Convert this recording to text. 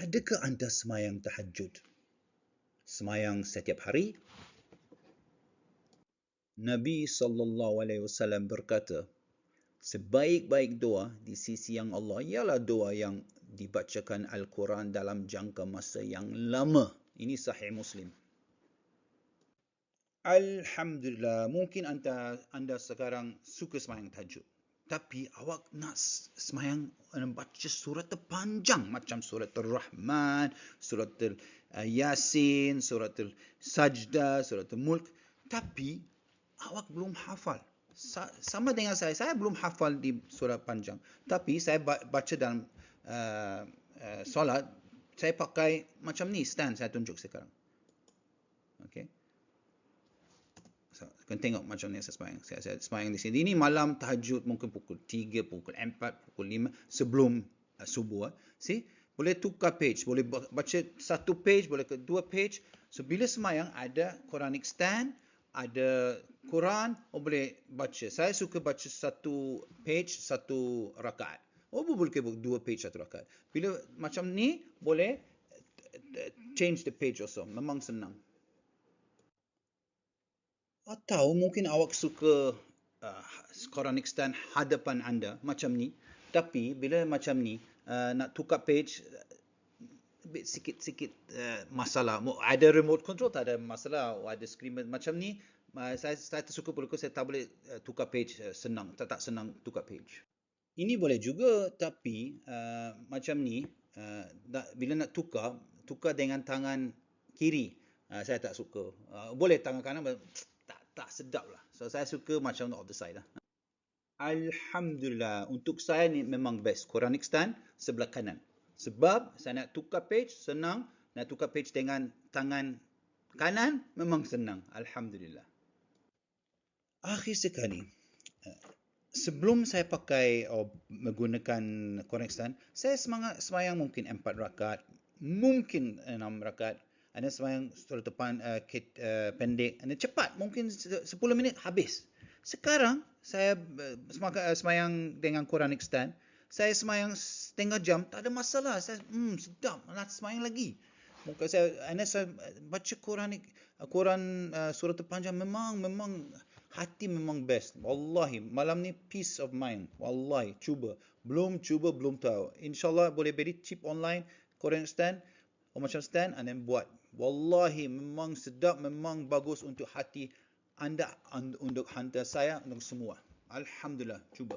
Adakah anda semayang tahajud? Semayang setiap hari? Nabi SAW berkata, sebaik-baik doa di sisi yang Allah ialah doa yang dibacakan Al-Quran dalam jangka masa yang lama. Ini sahih Muslim. Alhamdulillah, mungkin anda anda sekarang suka semayang tahajud. Tapi awak nak semayang baca surat terpanjang macam surat Ar-Rahman, surat Yasin, surat Sajdah, surat Mulk. Tapi awak belum hafal. Sama dengan saya, saya belum hafal di surat panjang. Tapi saya baca dalam uh, uh, solat, saya pakai macam ni stand saya tunjuk sekarang. Okay. Kena tengok macam ni saya semayang. Saya, saya semayang di sini. Ini malam tahajud mungkin pukul 3, pukul 4, pukul 5 sebelum uh, subuh. Uh. See? Boleh tukar page. Boleh baca satu page, boleh ke dua page. So, bila semayang ada Quranic stand, ada Quran, oh boleh baca. Saya suka baca satu page, satu rakaat. Oh boleh ke dua page satu rakaat. Bila macam ni, boleh change the page also. Memang senang. Atau mungkin awak suka uh, Quranic stand hadapan anda macam ni. Tapi bila macam ni uh, nak tukar page uh, sikit-sikit uh, masalah. Ada remote control tak ada masalah. Ada screen macam ni. Uh, saya, saya tersuka perlu saya tak boleh uh, tukar page uh, senang. Tak, tak senang tukar page. Ini boleh juga tapi uh, macam ni uh, bila nak tukar, tukar dengan tangan kiri. Uh, saya tak suka. Uh, boleh tangan kanan tak sedap lah. So saya suka macam the side lah. Alhamdulillah. Untuk saya ni memang best. Quranic stand sebelah kanan. Sebab saya nak tukar page senang. Nak tukar page dengan tangan kanan memang senang. Alhamdulillah. Akhir sekali. Sebelum saya pakai atau menggunakan stand, saya semangat semayang mungkin empat rakaat, mungkin enam rakaat anda semayang surah depan uh, uh, pendek, anda cepat, mungkin 10 minit habis. Sekarang, saya uh, semayang dengan Quranic stand, saya semayang setengah jam, tak ada masalah. Saya, hmm, sedap, nak semayang lagi. Mungkin saya, anda saya baca Quranic, uh, Quran uh, surah terpanjang, memang, memang, hati memang best. Wallahi, malam ni peace of mind. Wallahi, cuba. Belum cuba, belum tahu. InsyaAllah boleh beri chip online, Quranic stand, or macam stand, and then buat. Wallahi memang sedap, memang bagus untuk hati anda, untuk hantar saya, untuk semua. Alhamdulillah, cuba.